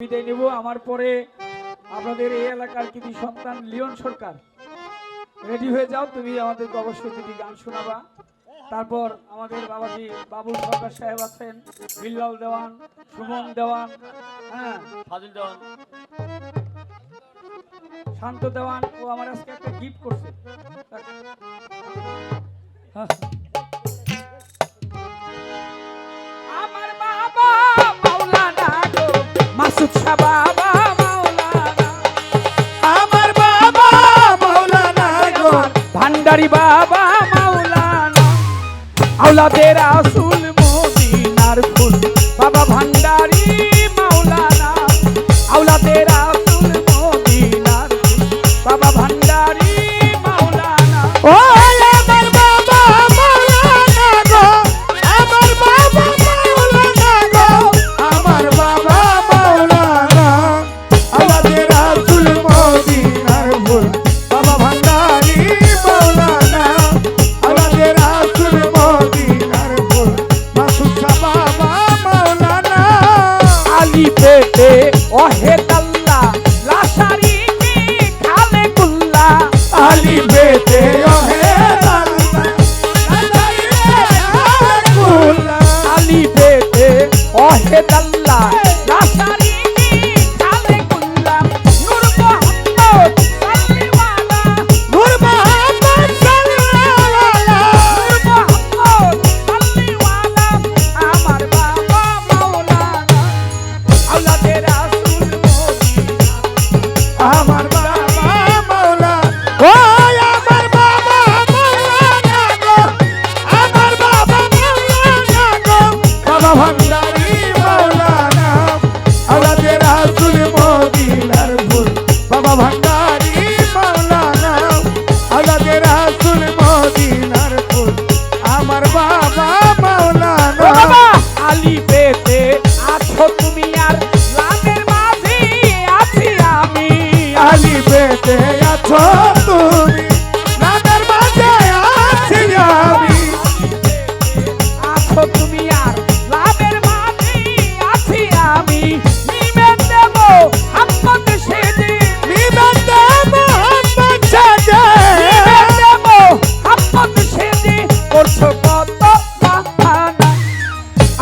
বিদায় নেব। আমার পরে আপনাদের এই এলাকার কিছু সন্তান লিওন সরকার। রেডি হয়ে যাও তুমি আমাদের অবশ্যই দুটি গান শোনাবা। তারপর আমাদের বাবাজি বাবু সরকার সাহেব আছেন বিল্লাল দেওয়ান সুমন দেওয়ান হ্যাঁ ফাজিল দেওয়ান। শান্ত দেওয়ান ও আমার আজকে একটা গিফট করছে। হ্যাঁ। আচ্ছা, ভান্ডারি বাবা মাওলানা। আওলাদের আসুল মদিনার ফুল। বাবা ভান্ডারি মাওলানা। আওলাদের আসুল মদিনার ফুল। বাবা ভান্ডারি মাওলানা। ও বেতে আর do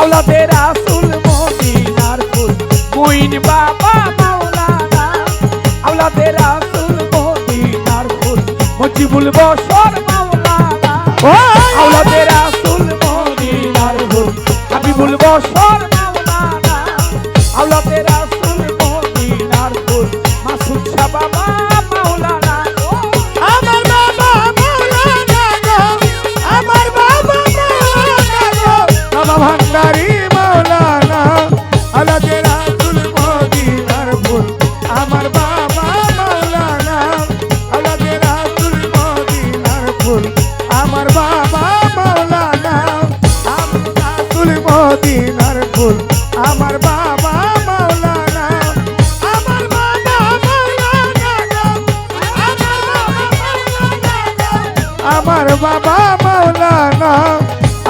দৌলতে রাসুল মদিনার ফুল। কুইন বাবা মাওলানা আওলাতে রাসুল মদিনার ফুল। মজিবুল বসর মাওলানা আওলাতে রাসুল মদিনার ফুল। হাবিবুল বসর বাবা মৌলানা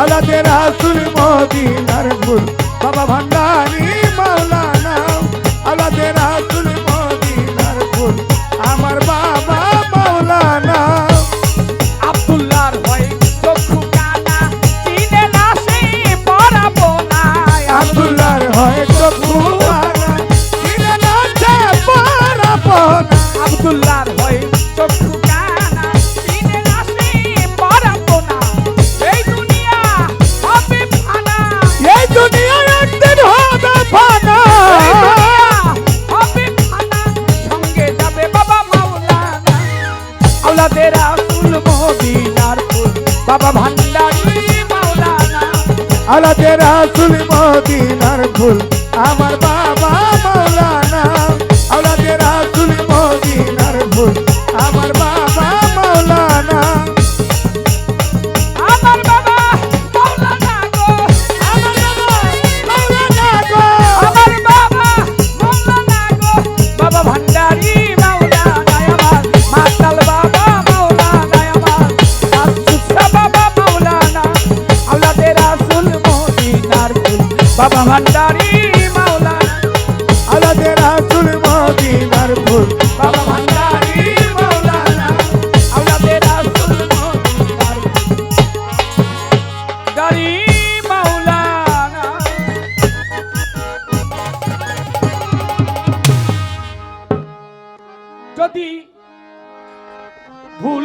আলাদা রাসুল মদিনা। মদিনার ফুল। বাবা ভান্ডারি মাওলানা। আলাতে রাসুল মদিনার ফুল। আমার বাবা বাবা ভান্ডারী।